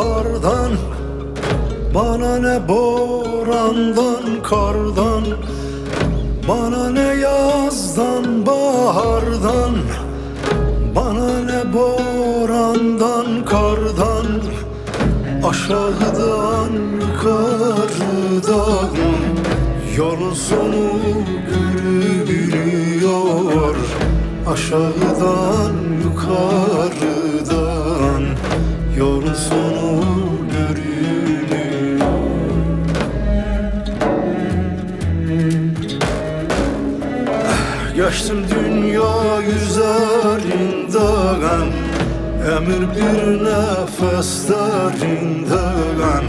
bahardan Bana ne borandan kardan Bana ne yazdan bahardan Bana ne borandan kardan Aşağıdan yukarıdan Yolun sonu görünüyor Aşağıdan yukarıdan Geçtim dünya yüzlerinden Emir bir nefeslerinden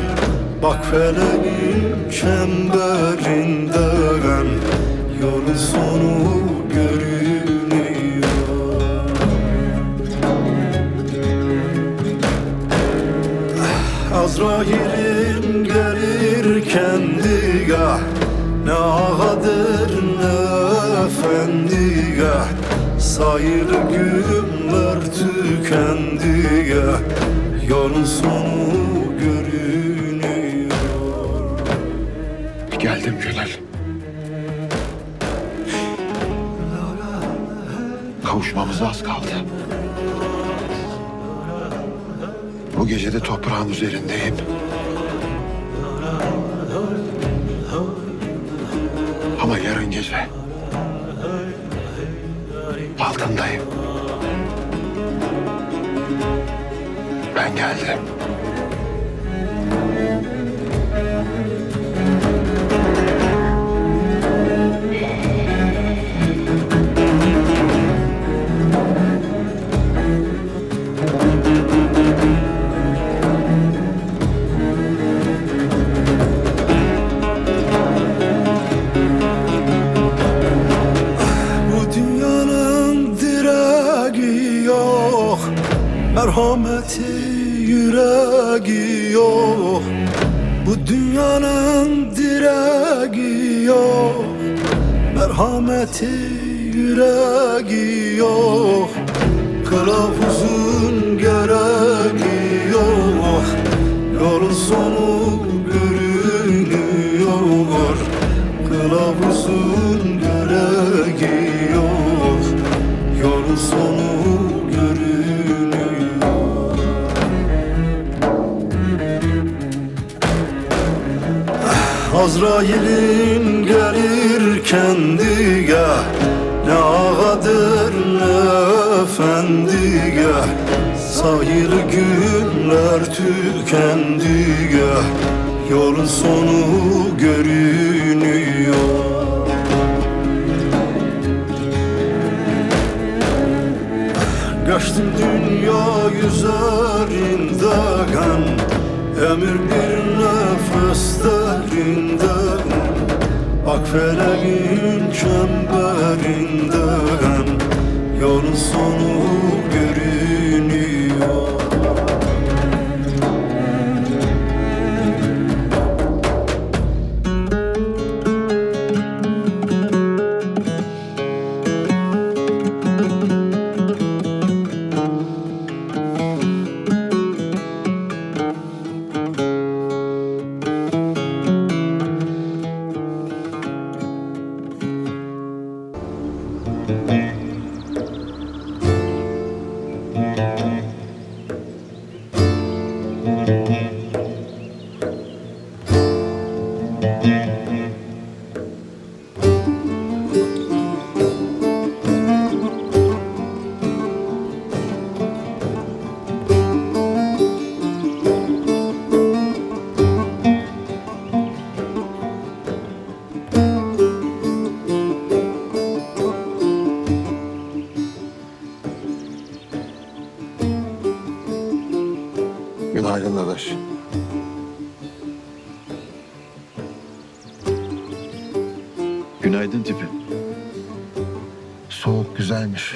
Bak feleğin çemberinden Yolun sonu görünüyor. Azrail'im gelir kendiga. Ne ağadır ne efendiga Sayılı günler tükendiga Yolun sonu görünüyor Geldim Celal. Kavuşmamıza az kaldı. Bu gece de toprağın üzerindeyim. Ama yarın gece altındayım. Ben geldim. Dünyanın direği yok Merhameti yüreği yok Kılavuzun gereği yok Yolun sonu görünüyor Kılavuzun gereği yok Yolun sonu Azrail'in gelir kendiye Ne ağadır ne efendiye Sayılı günler tükendiye Yolun sonu görünüyor. Geçtim dünya yüzlerinden Emir bir nefeslerinden Ak feleğin çemberinden Yolun sonu Günaydın tipim. Soğuk güzelmiş.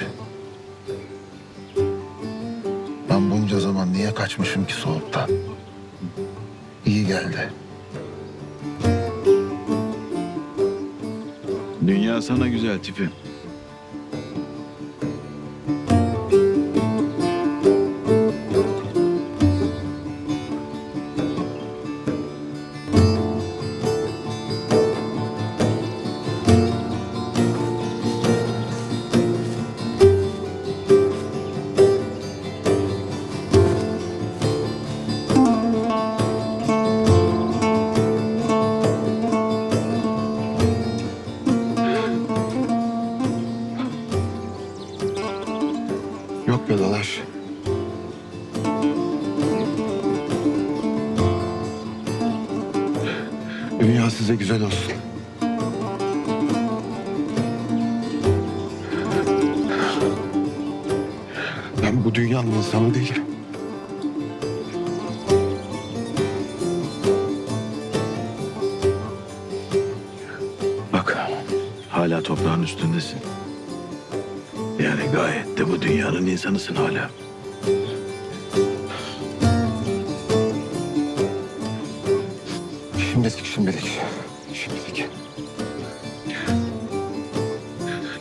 Ben bunca zaman niye kaçmışım ki soğuktan? İyi geldi. Dünya sana güzel tipim. güzel olsun. Ben bu dünyanın insanı değilim. Bak hala toprağın üstündesin. Yani gayet de bu dünyanın insanısın hala. Şimdilik, şimdilik. Şimdilik.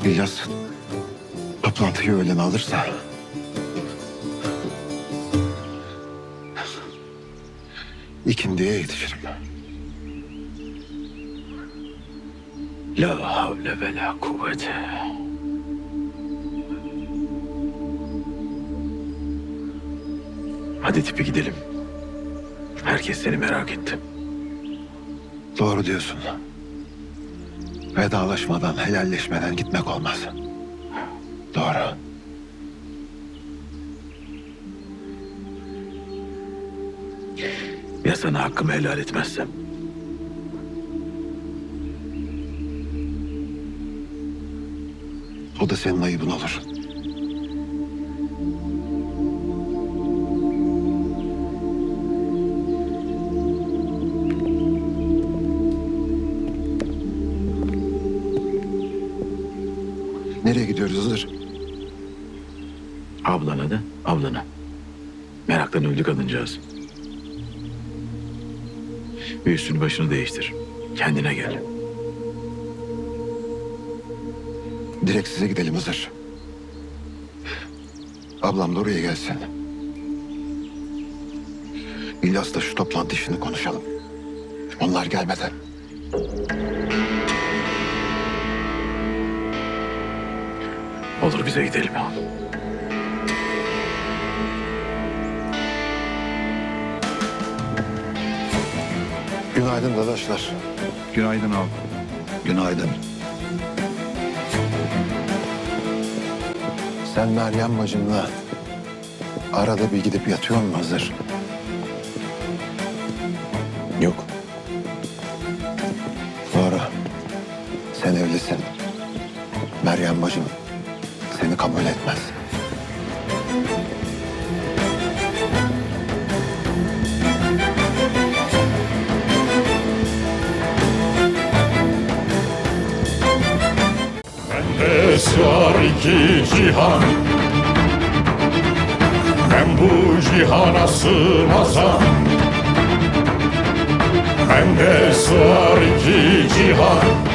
İlyas toplantıyı öğlen alırsa... ikindiye yetişirim. La havle ve la kuvvete. Hadi tipi gidelim. Herkes seni merak etti. Doğru diyorsun. Vedalaşmadan, helalleşmeden gitmek olmaz. Doğru. Ya sana hakkımı helal etmezsem? O da senin ayıbın olur. Nereye gidiyoruz Hızır? Ablana da ablana. Meraktan öldü kadıncağız. Bir üstünü başını değiştir. Kendine gel. Direkt size gidelim Hızır. Ablam da oraya gelsin. İlyas'la şu toplantı işini konuşalım. Onlar gelmeden. Olur bize gidelim. Günaydın dadaşlar. Günaydın abi. Günaydın. Sen Meryem bacımla arada bir gidip yatıyor mu hazır? Yok. Doğru. Sen evlisin. Meryem bacım seni kabul etmez. Bende sığar iki cihan. Ben bu cihana sığmazam. Bende sığar iki cihan